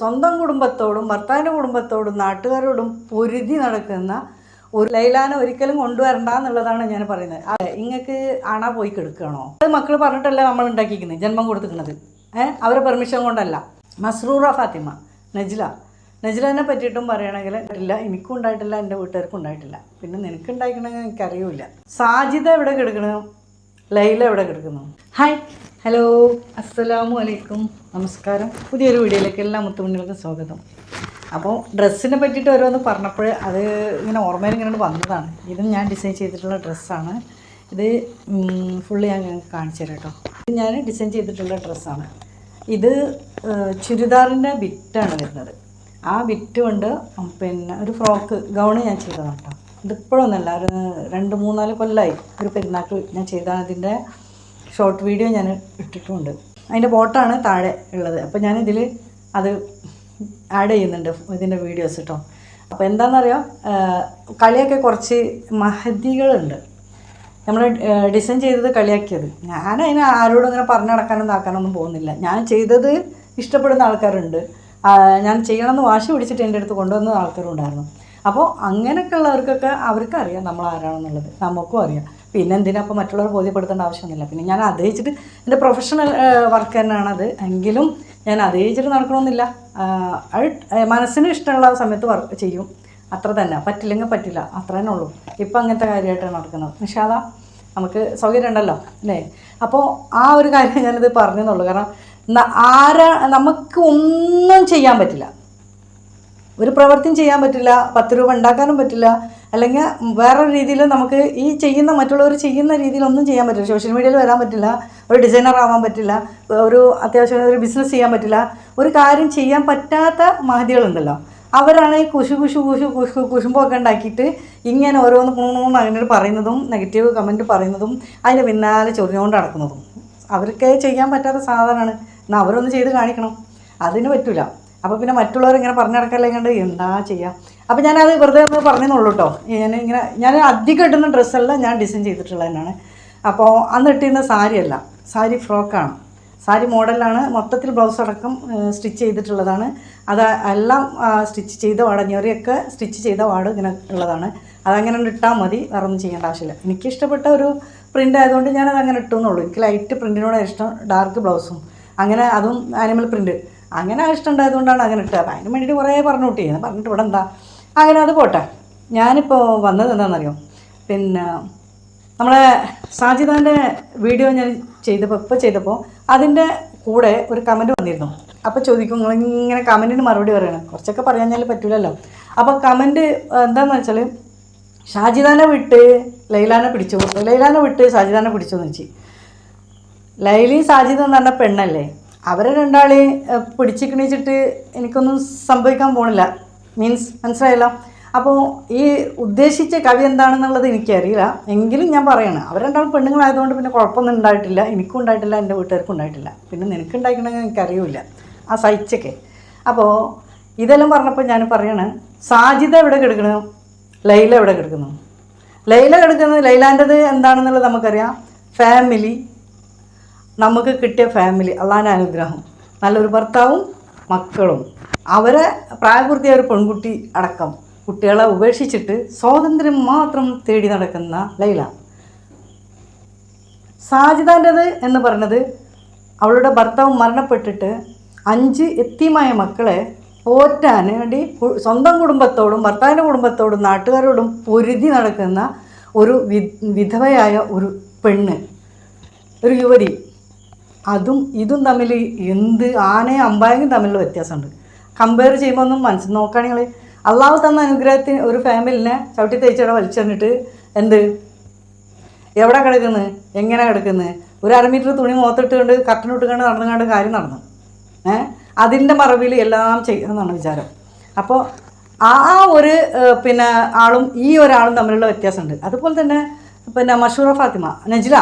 സ്വന്തം കുടുംബത്തോടും ഭർത്താവിന്റെ കുടുംബത്തോടും നാട്ടുകാരോടും പൊരുതി നടക്കുന്ന ഒരു ലൈലാനെ ഒരിക്കലും കൊണ്ടുവരണ്ട എന്നുള്ളതാണ് ഞാൻ പറയുന്നത്. അതെ ഇങ്ങക്ക് ആണാ പോയി കെടുക്കണോ? അത് മക്കൾ പറഞ്ഞിട്ടല്ല നമ്മൾ ഉണ്ടാക്കിക്കുന്നത് ജന്മം കൊടുത്തിരിക്കുന്നത്. ഏഹ് അവരെ പെർമിഷൻ കൊണ്ടല്ല. മസ്റൂറ ഫാത്തിമ നജില. നജിലനെ പറ്റിയിട്ടും പറയുകയാണെങ്കിൽ ഇല്ല എനിക്കും ഉണ്ടായിട്ടില്ല എന്റെ വീട്ടുകാർക്കും ഉണ്ടായിട്ടില്ല. പിന്നെ നിനക്ക് ഉണ്ടായിക്കണമെങ്കിൽ എനിക്കറിയില്ല. സാജിത എവിടെ കിടക്കണു? ലൈല എവിടെ കിടക്കുന്നു? ഹായ് ഹലോ അസ്സലാമു അലൈക്കും. നമസ്കാരം. പുതിയൊരു വീഡിയോയിലേക്ക് എല്ലാ മുത്തുമണികൾക്കും സ്വാഗതം. അപ്പോൾ ഡ്രസ്സിനെ പറ്റിയിട്ട് ഓരോന്ന് പറഞ്ഞപ്പോൾ അത് ഇങ്ങനെ ഓർമ്മയിൽ ഇങ്ങനെ വന്നതാണ്. ഇതും ഞാൻ ഡിസൈൻ ചെയ്തിട്ടുള്ള ഡ്രസ്സാണ്. ഇത് ഫുള്ള് ഞാൻ കാണിച്ചു തരാം കേട്ടോ. ഇത് ഞാൻ ഡിസൈൻ ചെയ്തിട്ടുള്ള ഡ്രസ്സാണ്. ഇത് ചുരിദാറിന്റെ ബിറ്റാണ് വരുന്നത്. ആ ബിറ്റ് കൊണ്ട് പിന്നെ ഒരു ഫ്രോക്ക് ഗൗണ് ഞാൻ ചെയ്തതാണ് കേട്ടോ. ഇതിപ്പോഴൊന്നുമല്ല ഒരു രണ്ട് മൂന്നാൽ കൊല്ലമായി ഒരു പെരുന്നാൾക്ക് ഞാൻ ചെയ്തതാണ് ഇതിന്റെ ഷോർട്ട് വീഡിയോ ഞാൻ ഇട്ടിട്ടുമുണ്ട് അതിന്റെ ബോട്ടാണ് താഴെ ഉള്ളത്. അപ്പോൾ ഞാനിതിൽ അത് ആഡ് ചെയ്യുന്നുണ്ട് ഇതിന്റെ വീഡിയോസ് കേട്ടോ അപ്പോൾ എന്താണെന്നറിയോ കളിയൊക്കെ കുറച്ച് മഹതികളുണ്ട്. നമ്മൾ ഡിസൈൻ ചെയ്തത് കളിയാക്കിയത്. ഞാൻ അതിന് ആരോടും അങ്ങനെ പറഞ്ഞു നടക്കാനും ഇതാക്കാനൊന്നും പോകുന്നില്ല. ഞാൻ ചെയ്തത് ഇഷ്ടപ്പെടുന്ന ആൾക്കാരുണ്ട്. ഞാൻ ചെയ്യണമെന്ന് വാശി പിടിച്ചിട്ട് എന്റെ അടുത്ത് കൊണ്ടുവന്ന ആൾക്കാരും ഉണ്ടായിരുന്നു അപ്പോൾ അങ്ങനെയൊക്കെ ഉള്ളവർക്കൊക്കെ അവർക്കറിയാം നമ്മൾ ആരാണെന്നുള്ളത് നമുക്കും അറിയാം. പിന്നെ എന്തിനാ അപ്പോൾ മറ്റുള്ളവർ ബോധ്യപ്പെടുത്തേണ്ട ആവശ്യമൊന്നുമില്ല. പിന്നെ ഞാൻ അതേച്ചിട്ട് എന്റെ പ്രൊഫഷണൽ വർക്ക് തന്നെയാണ് അത് എങ്കിലും ഞാൻ അതേച്ചിട്ട് നടക്കണമെന്നില്ല മനസ്സിന് ഇഷ്ടമുള്ള സമയത്ത് വർക്ക് ചെയ്യും. അത്ര തന്നെ. പറ്റില്ലെങ്കിൽ പറ്റില്ല. അത്ര തന്നെ ഉള്ളൂ. ഇപ്പം അങ്ങനത്തെ കാര്യമായിട്ടാണ് നടക്കുന്നത്. നിഷാദ നമുക്ക് സൗകര്യം ഉണ്ടല്ലോ അല്ലേ? അപ്പോൾ ആ ഒരു കാര്യം ഞാനിത് പറഞ്ഞെന്നുള്ളൂ. കാരണം ആരാ നമുക്ക് ഒന്നും ചെയ്യാൻ പറ്റില്ല. ഒരു പ്രവൃത്തിയും ചെയ്യാൻ പറ്റില്ല. പത്ത് രൂപ ഉണ്ടാക്കാനും പറ്റില്ല. അല്ലെങ്കിൽ വേറൊരു രീതിയിൽ നമുക്ക് ഈ ചെയ്യുന്ന മറ്റുള്ളവർ ചെയ്യുന്ന രീതിയിലൊന്നും ചെയ്യാൻ പറ്റില്ല. സോഷ്യൽ മീഡിയയിൽ വരാൻ പറ്റില്ല. ഒരു ഡിസൈനർ ആവാൻ പറ്റില്ല. ഒരു അത്യാവശ്യം ഒരു ബിസിനസ് ചെയ്യാൻ പറ്റില്ല. ഒരു കാര്യം ചെയ്യാൻ പറ്റാത്ത മഹതികളുണ്ടല്ലോ അവരാണ് ഈ കുശു കുശു കുശു കുശു കുശുമ്പൊക്കെ ഉണ്ടാക്കിയിട്ട് ഇങ്ങനെ ഓരോന്ന് കുണുന്ന് അങ്ങനെ പറയുന്നതും നെഗറ്റീവ് കമന്റ് പറയുന്നതും അതിന്റെ പിന്നാലെ ചൊറിഞ്ഞുകൊണ്ട് നടക്കുന്നതും. അവർക്ക് ചെയ്യാൻ പറ്റാത്ത സാധനമാണ്. എന്നാൽ അവരൊന്ന് ചെയ്ത് കാണിക്കണം. അതിന് പറ്റില്ല അപ്പോൾ പിന്നെ മറ്റുള്ളവർ ഇങ്ങനെ പറഞ്ഞു കണ്ട് എന്താ ചെയ്യുക അപ്പോൾ ഞാനത് വെറുതെ ഒന്ന് പറഞ്ഞെന്നുള്ളൂ കേട്ടോ ഞാൻ ഇങ്ങനെ ഞാൻ അധികം ഇടുന്ന ഡ്രസ്സല്ല ഞാൻ ഡിസൈൻ ചെയ്തിട്ടുള്ളത് തന്നെയാണ് അപ്പോൾ അന്ന് ഇട്ടിരുന്ന സാരിയല്ല സാരി ഫ്രോക്കാണ്. സാരി മോഡലാണ് മൊത്തത്തിൽ ബ്ലൗസ് അടക്കം സ്റ്റിച്ച് ചെയ്തിട്ടുള്ളതാണ്. അത് എല്ലാം സ്റ്റിച്ച് ചെയ്ത വാട് സ്റ്റിച്ച് ചെയ്ത വാട് ഇങ്ങനെ ഉള്ളതാണ്. അതങ്ങനെ ഇട്ടാൽ മതി വേറെ ഒന്നും ചെയ്യേണ്ട ആവശ്യമില്ല. എനിക്ക് ഇഷ്ടപ്പെട്ട ഒരു പ്രിന്റ് ആയതുകൊണ്ട് ഞാനത് അങ്ങനെ ഇട്ടു എന്നുള്ളൂ എനിക്ക് ലൈറ്റ് പ്രിന്റിനോട് ഇഷ്ടം ഡാർക്ക് ബ്ലൗസും അങ്ങനെ അതും ആനിമൽ പ്രിന്റ് അങ്ങനെ ഇഷ്ടം ഉണ്ടായതുകൊണ്ടാണ് അങ്ങനെ ഇട്ടത്. അപ്പം അതിന് വേണ്ടിയിട്ട് കുറേ പറഞ്ഞു കൂട്ടി പറഞ്ഞിട്ട് ഇവിടെ എന്താ അങ്ങനെ അത് പോട്ടെ. ഞാനിപ്പോൾ വന്നത് എന്താണെന്നറിയോ? പിന്നെ നമ്മളെ സാജിദാന്റെ വീഡിയോ ഞാൻ ചെയ്തപ്പോൾ ഇപ്പോൾ ചെയ്തപ്പോൾ അതിന്റെ കൂടെ ഒരു കമന്റ് വന്നിരുന്നു. അപ്പോൾ ചോദിക്കും നിങ്ങൾ ഇങ്ങനെ കമന്റിന് മറുപടി പറയണം. കുറച്ചൊക്കെ പറയാഞ്ഞാൽ പറ്റില്ലല്ലോ അപ്പോൾ കമന്റ് എന്താണെന്ന് വെച്ചാൽ ഷാജിദാനെ വിട്ട് ലൈലാനെ പിടിച്ചു? ലൈലാനെ വിട്ട് സാജിദാനെ പിടിച്ചു എന്ന് വെച്ച്. ലൈലി സാജിദ് എന്ന് പറഞ്ഞ പെണ്ണല്ലേ? അവരെ രണ്ടാളെ പിടിച്ചിക്കണിച്ചിട്ട് എനിക്കൊന്നും സംഭവിക്കാൻ പോണില്ല. മീൻസ് മനസ്സിലായല്ലോ? അപ്പോൾ ഈ ഉദ്ദേശിച്ച കവി എന്താണെന്നുള്ളത് എനിക്കറിയില്ല. എങ്കിലും ഞാൻ പറയണം. അവർ രണ്ടാളും പെണ്ണുങ്ങളായതുകൊണ്ട് പിന്നെ കുഴപ്പമൊന്നും ഉണ്ടായിട്ടില്ല. എനിക്കും ഉണ്ടായിട്ടില്ല. എന്റെ വീട്ടുകാർക്കും ഉണ്ടായിട്ടില്ല. പിന്നെ നിനക്ക് ഉണ്ടായിക്കണമെങ്കിൽ എനിക്കറിയില്ല. ആ സഹിച്ചൊക്കെ. അപ്പോൾ ഇതെല്ലാം പറഞ്ഞപ്പോൾ ഞാൻ പറയണ സാജിത എവിടെ കിടക്കണു? ലൈല എവിടെ കിടക്കുന്നു? ലൈല കിടക്കുന്നത് ലൈലാന്റെത് എന്താണെന്നുള്ളത് നമുക്കറിയാം. ഫാമിലി. നമുക്ക് കിട്ടിയ ഫാമിലി. അള്ളാന്റെ അനുഗ്രഹം. നല്ലൊരു ഭർത്താവും മക്കളും. അവരെ പ്രായപൂർത്തിയായ ഒരു പെൺകുട്ടി അടക്കം കുട്ടികളെ ഉപേക്ഷിച്ചിട്ട് സ്വാതന്ത്ര്യം മാത്രം തേടി നടക്കുന്ന ലൈല. സാജിദാന്റെത് എന്ന് പറഞ്ഞത് അവളുടെ ഭർത്താവ് മരണപ്പെട്ടിട്ട് അഞ്ച് എത്തിയമായ മക്കളെ പോറ്റാൻ വേണ്ടി സ്വന്തം കുടുംബത്തോടും ഭർത്താവിന്റെ കുടുംബത്തോടും നാട്ടുകാരോടും പൊരുതി നടക്കുന്ന ഒരു വിധവയായ ഒരു പെണ്ണ്. ഒരു യുവതി. അതും ഇതും തമ്മിൽ എന്ത് ആനയും അമ്പായങ്ങും തമ്മിലുള്ള വ്യത്യാസമുണ്ട്. കമ്പയർ ചെയ്യുമ്പോൾ ഒന്നും മനസ്സിൽ നോക്കുകയാണെങ്കിൽ അള്ളാഹു തന്ന അനുഗ്രഹത്തിന് ഒരു ഫാമിലിനെ ചവിട്ടി തേച്ചവിടെ വലിച്ചെറിഞ്ഞിട്ട് എന്ത്? എവിടെ കിടക്കുന്നത് എങ്ങനെ കിടക്കുന്നത് ഒരു അര മീറ്റർ തുണി കട്ടനിട്ട് കണ്ട് ഇട്ടുകൊണ്ട് നടന്നുകൊണ്ട് കാര്യം നടന്നു. ഏ? അതിന്റെ മറവിൽ എല്ലാം ചെയ്യുന്നതാണ് വിചാരം. അപ്പോൾ ആ ഒരു പിന്നെ ആളും ഈ ഒരാളും തമ്മിലുള്ള വ്യത്യാസമുണ്ട്. അതുപോലെ തന്നെ പിന്നെ മഷൂറ ഫാത്തിമ നജില.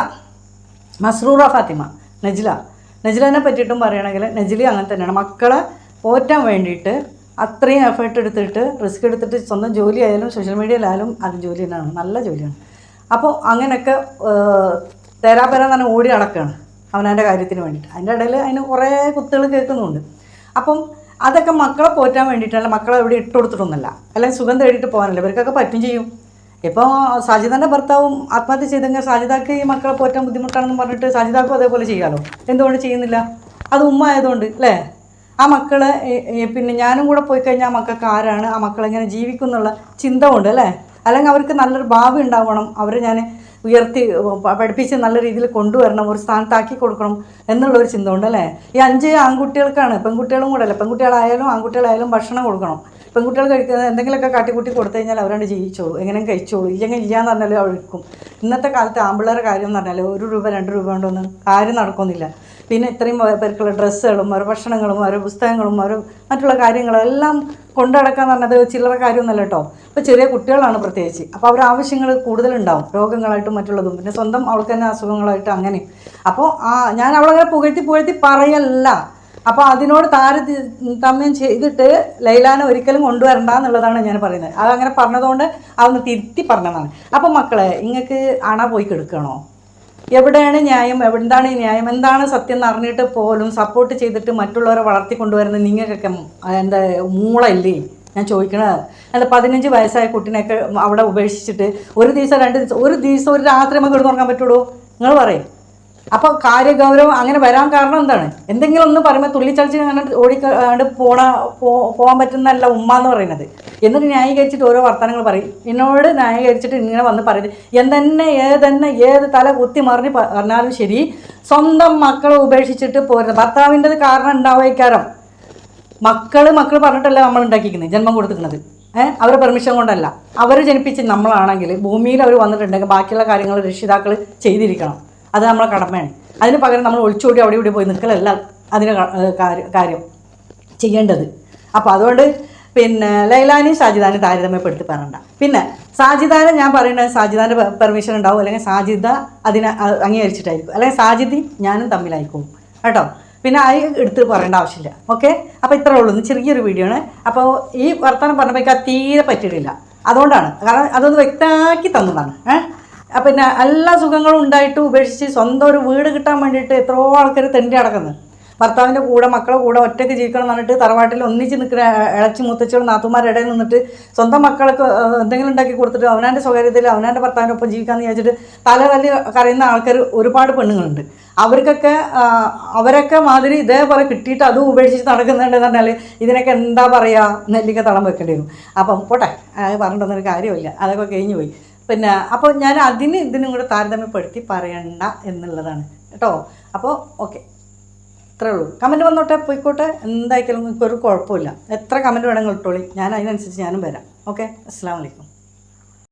മസ്റൂറ ഫാത്തിമ. നജ്ല. നജിലനെ പറ്റിയിട്ടും പറയുകയാണെങ്കിൽ നജിലി അങ്ങനെ തന്നെയാണ്. മക്കളെ പോറ്റാൻ വേണ്ടിയിട്ട് അത്രയും എഫേർട്ട് എടുത്തിട്ട് റിസ്ക് എടുത്തിട്ട് സ്വന്തം ജോലി ആയാലും സോഷ്യൽ മീഡിയയിലായാലും അത് ജോലി തന്നെയാണ്. നല്ല ജോലിയാണ്. അപ്പോൾ അങ്ങനെയൊക്കെ തേരാപേരാന്ന് പറഞ്ഞാൽ ഓടി നടക്കുകയാണ് അവനവന്റെ കാര്യത്തിന് വേണ്ടിയിട്ട്. അതിന്റെ ഇടയിൽ അതിന് കുറേ കുത്തുകൾ കേൾക്കുന്നുണ്ട്. അപ്പം അതൊക്കെ മക്കളെ പോറ്റാൻ വേണ്ടിയിട്ടല്ല മക്കളെ ഇവിടെ ഇട്ട് കൊടുത്തിട്ടൊന്നുമല്ല അല്ലെങ്കിൽ സുഖം തേടിയിട്ട് പോകാനല്ല. ഇവർക്കൊക്കെ പറ്റും ചെയ്യും. ഇപ്പോൾ സാജിദാന്റെ ഭർത്താവും ആത്മഹത്യ ചെയ്തെങ്കിൽ സാജിദാക്ക് ഈ മക്കളെ പോറ്റാൻ ബുദ്ധിമുട്ടാണെന്ന് പറഞ്ഞിട്ട് സാജിദാക്കും അതേപോലെ ചെയ്യാമല്ലോ എന്തുകൊണ്ട് ചെയ്യുന്നില്ല? അത് ഉമ്മ ആയതുകൊണ്ട് അല്ലേ? ആ മക്കൾ പിന്നെ ഞാനും കൂടെ പോയി കഴിഞ്ഞാൽ ആ മക്കൾക്ക് ആരാണ്? ആ മക്കളെങ്ങനെ ജീവിക്കും എന്നുള്ള ചിന്ത ഉണ്ട് അല്ലേ? അല്ലെങ്കിൽ അവർക്ക് നല്ലൊരു ഭാവി ഉണ്ടാവണം. അവരെ ഞാൻ ഉയർത്തി പഠിപ്പിച്ച് നല്ല രീതിയിൽ കൊണ്ടുവരണം ഒരു സ്ഥാനത്താക്കി കൊടുക്കണം എന്നുള്ള ഒരു ചിന്ത ഉണ്ട് അല്ലേ? ഈ അഞ്ച് ആൺകുട്ടികൾക്കാണ് പെൺകുട്ടികളും കൂടെ അല്ലേ? പെൺകുട്ടികളായാലും ആൺകുട്ടികളായാലും ഭക്ഷണം കൊടുക്കണം. പെൺകുട്ടികൾ കഴിക്കുന്നത് എന്തെങ്കിലുമൊക്കെ കാട്ടിക്കൂട്ടി കൊടുത്തു കഴിഞ്ഞാൽ അവരോട് ജീവിച്ചോളൂ. എങ്ങനെയും കഴിച്ചോളൂ. ഇല്ലെങ്കിൽ ഇല്ലാന്ന് പറഞ്ഞാലും അവൾക്കും ഇന്നത്തെ കാലത്ത് ആമ്പിള്ളേരെ കാര്യം എന്ന് പറഞ്ഞാൽ ഒരു രൂപ രണ്ട് രൂപ കൊണ്ടൊന്നും കാര്യം നടക്കുന്നില്ല. പിന്നെ ഇത്രയും പേർക്കുള്ള ഡ്രസ്സുകളും ഓരോ ഭക്ഷണങ്ങളും ഓരോ പുസ്തകങ്ങളും ഓരോ മറ്റുള്ള കാര്യങ്ങളും എല്ലാം കൊണ്ടടക്കാന്ന് പറഞ്ഞത് ചില്ലറ കാര്യമൊന്നുമല്ല കേട്ടോ. ഇപ്പോൾ ചെറിയ കുട്ടികളാണ് പ്രത്യേകിച്ച്. അപ്പോൾ അവരുടെ ആവശ്യങ്ങൾ കൂടുതലുണ്ടാവും. രോഗങ്ങളായിട്ടും മറ്റുള്ളതും. പിന്നെ സ്വന്തം അവൾക്ക് തന്നെ അസുഖങ്ങളായിട്ട് അങ്ങനെ. അപ്പോൾ ആ ഞാൻ അവളങ്ങനെ പുകഴ്ത്തി പുകഴ്ത്തി പറയല്ല. അപ്പോൾ അതിനോട് താരതമ്യം ചെയ്തിട്ട് ലൈലാനെ ഒരിക്കലും കൊണ്ടുവരണ്ട എന്നുള്ളതാണ് ഞാൻ പറയുന്നത്. അതങ്ങനെ പറഞ്ഞതുകൊണ്ട് അതൊന്ന് തിരുത്തി പറഞ്ഞതാണ്. അപ്പോൾ മക്കളെ ഇങ്ങക്ക് അണ പോയി കെടുക്കണോ? എവിടെയാണ് ന്യായം? എന്താണ് ന്യായം? എന്താണ് സത്യം എന്ന് അറിഞ്ഞിട്ട് പോലും സപ്പോർട്ട് ചെയ്തിട്ട് മറ്റുള്ളവരെ വളർത്തി കൊണ്ടുവരുന്നത് നിങ്ങൾക്കൊക്കെ എന്താ മൂളയില്ലേ ഞാൻ ചോദിക്കണത്. എന്താ പതിനഞ്ച് വയസ്സായ കുട്ടീനെയൊക്കെ അവിടെ ഉപേക്ഷിച്ചിട്ട് ഒരു ദിവസം രണ്ട് ദിവസം ഒരു ദിവസം ഒരു രാത്രി നമുക്ക് തുറക്കാൻ പറ്റുള്ളൂ? നിങ്ങൾ പറയും. അപ്പോൾ കാര്യഗൗരവം അങ്ങനെ വരാൻ കാരണം എന്താണ്? എന്തെങ്കിലും ഒന്ന് പറയുമ്പോൾ തുള്ളിച്ചളിച്ച് അങ്ങനെ ഓടിക്കാണ്ട് പോണ പോകാൻ പറ്റുന്നതല്ല ഉമ്മ എന്ന് പറയുന്നത്. എന്നിട്ട് ന്യായീകരിച്ചിട്ട് ഓരോ വർത്തമാനങ്ങൾ പറയും. എന്നോട് ന്യായീകരിച്ചിട്ട് ഇങ്ങനെ വന്ന് പറയുന്നത് എന്തെന്നെ ഏതെന്നെ ഏത് തല കുത്തി മറിഞ്ഞ് പറഞ്ഞാലും ശരി സ്വന്തം മക്കളെ ഉപേക്ഷിച്ചിട്ട് പോരുന്നത് ഭർത്താവിന്റെത് കാരണം ഉണ്ടാവേക്കാരം മക്കൾ മക്കൾ പറഞ്ഞിട്ടല്ല നമ്മൾ ഉണ്ടാക്കിക്കുന്നത് ജന്മം കൊടുത്തിരിക്കുന്നത്. ഏഹ് അവരുടെ പെർമിഷൻ കൊണ്ടല്ല. അവർ ജനിപ്പിച്ച് നമ്മളാണെങ്കിൽ ഭൂമിയിൽ അവർ വന്നിട്ടുണ്ടെങ്കിൽ ബാക്കിയുള്ള കാര്യങ്ങൾ രക്ഷിതാക്കൾ ചെയ്തിരിക്കണം. അത് നമ്മളെ കടമയാണ്. അതിന് പകരം നമ്മൾ ഒളിച്ചോടി അവിടെ ഇവിടെ പോയി നിൽക്കലല്ല അതിന് കാര്യം- ചെയ്യേണ്ടത്. അപ്പോൾ അതുകൊണ്ട് പിന്നെ ലൈലാനെയും സാജിദാനെയും താരതമ്യപ്പെടുത്തി പറയണ്ട പിന്നെ സാജിദാനെ ഞാൻ പറയുന്നത് സാജിദാന്റെ പെർമിഷൻ ഉണ്ടാവും. അല്ലെങ്കിൽ സാജിദ അതിനെ അംഗീകരിച്ചിട്ടായിരിക്കും. അല്ലെങ്കിൽ സാജിദി ഞാനും തമ്മിലായിരിക്കും. കേട്ടോ? പിന്നെ അത് എടുത്ത് പറയേണ്ട ആവശ്യമില്ല. ഓക്കെ? അപ്പോൾ ഇത്രേ ഉള്ളൂ. ചെറിയൊരു വീഡിയോ ആണ്. അപ്പോൾ ഈ വർത്തമാനം പറഞ്ഞപ്പോൾ തീരെ പറ്റിയിട്ടില്ല. അതുകൊണ്ടാണ്. കാരണം അതൊന്ന് വ്യക്തമാക്കി തന്നതാണ്. ഏഹ് പിന്നെ എല്ലാ സുഖങ്ങളും ഉണ്ടായിട്ട് ഉപേക്ഷിച്ച് സ്വന്തം ഒരു വീട് കിട്ടാൻ വേണ്ടിയിട്ട് എത്രയോ ആൾക്കാർ തെണ്ടി നടക്കുന്നത് ഭർത്താവിന്റെ കൂടെ മക്കളെ കൂടെ ഒറ്റയ്ക്ക് ജീവിക്കണം എന്ന് പറഞ്ഞിട്ട് തറവാട്ടിൽ ഒന്നിച്ച് നിൽക്കുന്ന ഇളച്ചി മുത്തച്ഛകളും നാത്തുമാരുടെ നിന്നിട്ട് സ്വന്തം മക്കൾക്ക് എന്തെങ്കിലും ഉണ്ടാക്കി കൊടുത്തിട്ട് അവനാന്റെ സ്വകാര്യത്തിൽ അവനാന്റെ ഭർത്താവിന്റെ ഒപ്പം ജീവിക്കാമെന്ന് വിചാരിച്ചിട്ട് തല തല്ലി കരയുന്ന ആൾക്കാർ ഒരുപാട് പെണ്ണുങ്ങളുണ്ട്. അവർക്കൊക്കെ അവരൊക്കെ മാതിരി ഇതേപോലെ കിട്ടിയിട്ട് അതും ഉപേക്ഷിച്ച് നടക്കുന്നുണ്ടെന്ന് പറഞ്ഞാൽ ഇതിനൊക്കെ എന്താ പറയുക നെല്ലിക്ക തളം വെക്കേണ്ടി വരും. അപ്പം പോട്ടെ അത് പറഞ്ഞിട്ടൊന്നും കാര്യമില്ല അതൊക്കെ കഴിഞ്ഞു പോയി. പിന്നെ അപ്പോൾ ഞാൻ അതിന് ഇതിനും കൂടെ താരതമ്യപ്പെടുത്തി പറയണ്ട എന്നുള്ളതാണ്. കേട്ടോ? അപ്പോൾ ഓക്കെ. ഇത്രേ ഉള്ളൂ. കമന്റ് വന്നോട്ടെ പോയിക്കോട്ടെ. എന്തായാലും നിങ്ങൾക്ക് ഒരു കുഴപ്പമില്ല. എത്ര കമന്റ് വേണമെങ്കിൽ ഇട്ടോളി. ഞാൻ അതിനനുസരിച്ച് ഞാനും വരാം. ഓക്കെ? അസ്സാം വലൈക്കും